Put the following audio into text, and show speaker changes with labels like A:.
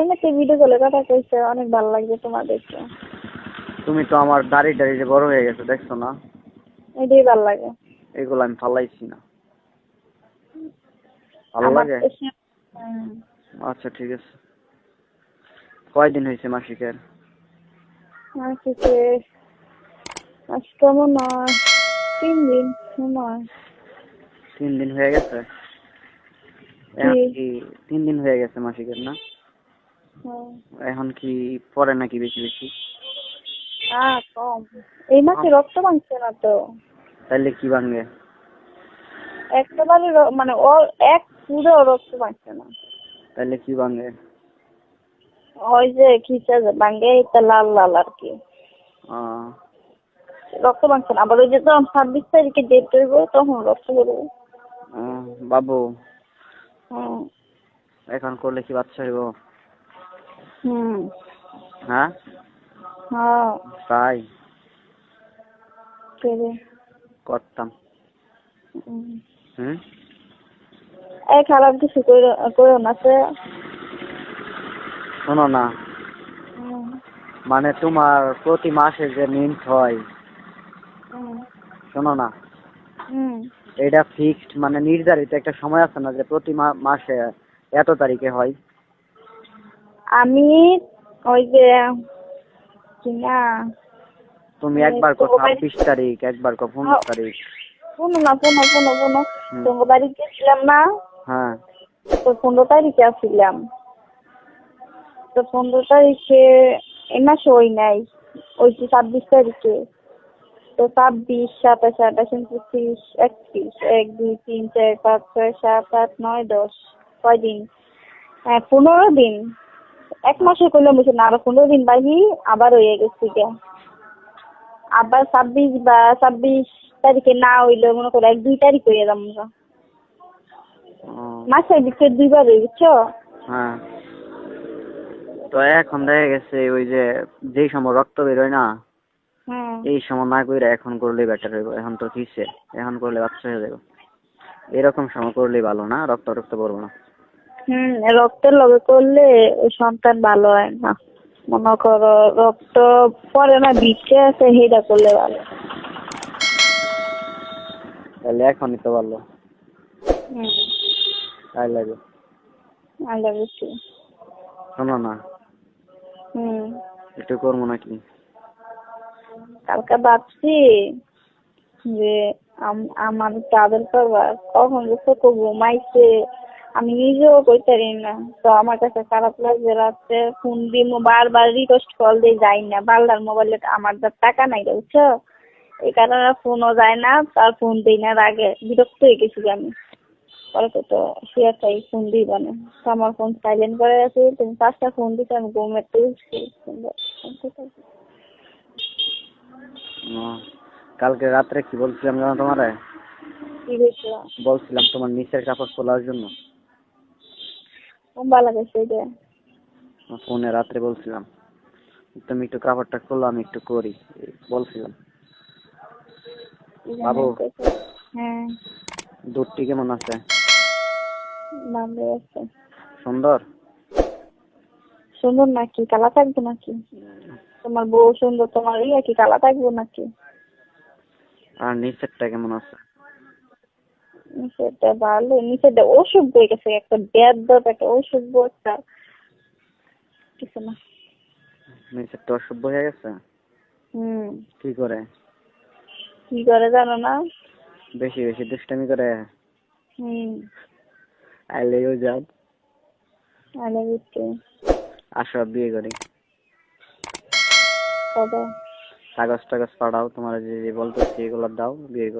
A: এমনিতে ভিডিও কলে কথা কইছে অনেক ভালো লাগছে তোমার দেখতে
B: তুমি তো আমার দাড়ি দাড়ি যে বড় হয়ে গেছে দেখছো না
A: এটাই ভালো লাগে
B: এগুলো আমি ফালাইছি না ভালো লাগে আচ্ছা ঠিক আছে কয়দিন হয়েছে মাসিকের
A: মাসিকের আজকে মনে তিন দিন
B: তিন দিন হয়ে গেছে তিন দিন হয়ে গেছে মাসিকের না এখন কি পরে নাকি বেশি বেশি
A: হ্যাঁ কম এই মাসে রক্ত ভাঙছে না তো
B: তাহলে কি ভাঙবে
A: একেবারে মানে ও এক পুরো রক্ত ভাঙছে না
B: তাহলে কি ভাঙবে
A: ওই যে খিচা ভাঙে এটা লাল লাল আর কি রক্ত ভাঙছে না আবার ওই যে তখন ছাব্বিশ তারিখে ডেট করব তখন রক্ত করবো
B: বাবু এখন করলে কি বাচ্চা হইব হুম হ্যাঁ হ্যাঁ তাই কেরে করতাম
A: হুম এই খারাপ কিছু করে
B: শোনো না মানে তোমার প্রতি মাসে যে মিন্ট হয় শোনো না এটা ফিক্সড মানে নির্ধারিত একটা সময় আছে না যে প্রতি মাসে এত তারিখে হয়
A: আমি ওই যে কি না
B: তুমি একবার কো ছাব্বিশ তারিখ একবার কো পনেরো হ্যাঁ। তারিখ
A: শুনো না শুনো শুনো শুনো তোমার বাড়ি গেছিলাম না হ্যাঁ তো পনেরো তারিখে আসছিলাম তো পনেরো তারিখে এ মাসে ওই নাই ওই যে ছাব্বিশ তারিখে তো ছাব্বিশ সাতাশ আঠাশ উনত্রিশ একত্রিশ এক দুই তিন চার পাঁচ ছয় সাত আট নয় দশ দিন হ্যাঁ পনেরো দিন এক মাসে করলাম বসে না আবার পনেরো দিন বাহি আবার হয়ে গেছি আবার ছাব্বিশ বা ছাব্বিশ তারিখে না হইলে মনে করো এক দুই তারিখ হয়ে যাম আমরা মাসের দুইবার হয়ে বুঝছো হ্যাঁ।
B: তো এখন দেখা গেছে ওই যে যেই সময় রক্ত বেরোয় না এই সময় না কইরা এখন করলে বেটার হইব এখন তো কিসে এখন করলে বাচ্চা হয়ে যাবে এরকম সময় করলে ভালো না রক্ত রক্ত পড়বো না
A: হম রক্তের লগে করলে ওই সন্তান ভালো হয় না মনে করো রক্ত পরে না বিচে আছে সেটা করলে ভালো
B: তাহলে এখনই তো ভালো আই লাগে আই লাগে টু শোনো না হুম একটু করবো নাকি
A: কালকে ভাবছি যে আমার দাদার করবার কখন যে ঘুমাইছে আমি নিজেও কইতারি না তো আমার কাছে খারাপ লাগছে রাত্রে ফোন দিই বারবার রিকোয়েস্ট কল দিয়ে যাই না বাল্লার মোবাইলে আমার যার টাকা নাই বুঝছো এই কারণে ফোনও যায় না তার ফোন দিই না আগে বিরক্ত হয়ে গেছি আমি পরে তো শুয়ে চাই ফোন দিব না আমার ফোন সাইলেন্ট করে আছে তুমি পাঁচটা ফোন দিতে আমি ঘুমের
B: কালকে রাত্রে কি বলছিলাম জানো তোমারে কি বলছিলাম বলছিলাম তোমার নিচের কাপড় খোলার জন্য
A: ভালো লাগছে যে
B: ফোনে রাত্রে বলছিলাম তুমি একটু কাপড়টা খোলো আমি একটু করি বলছিলাম বাবু হ্যাঁ দুধটি কেমন আছে
A: ভালো আছে সুন্দর সুন্দর নাকি কালা থাকবে নাকি তোমার বউ সুন্দর তোমার ইয়া কি কালা থাকবে নাকি
B: আর নিচেরটা কেমন আছে
A: নিষেধটা ভালো নিচেরটা অসভ্য হয়ে গেছে একটা বেদব একটা অসভ্য একটা কিছু না
B: নিচেরটা অসভ্য হয়ে গেছে হুম কি করে
A: কি করে জানো না
B: বেশি বেশি দুষ্টামি করে হুম আই লাভ ইউ জান আসো বিয়ে করি কবে কাগজ টাগজ পাঠাও তোমার যে বলতেছি এগুলো দাও বিয়ে করো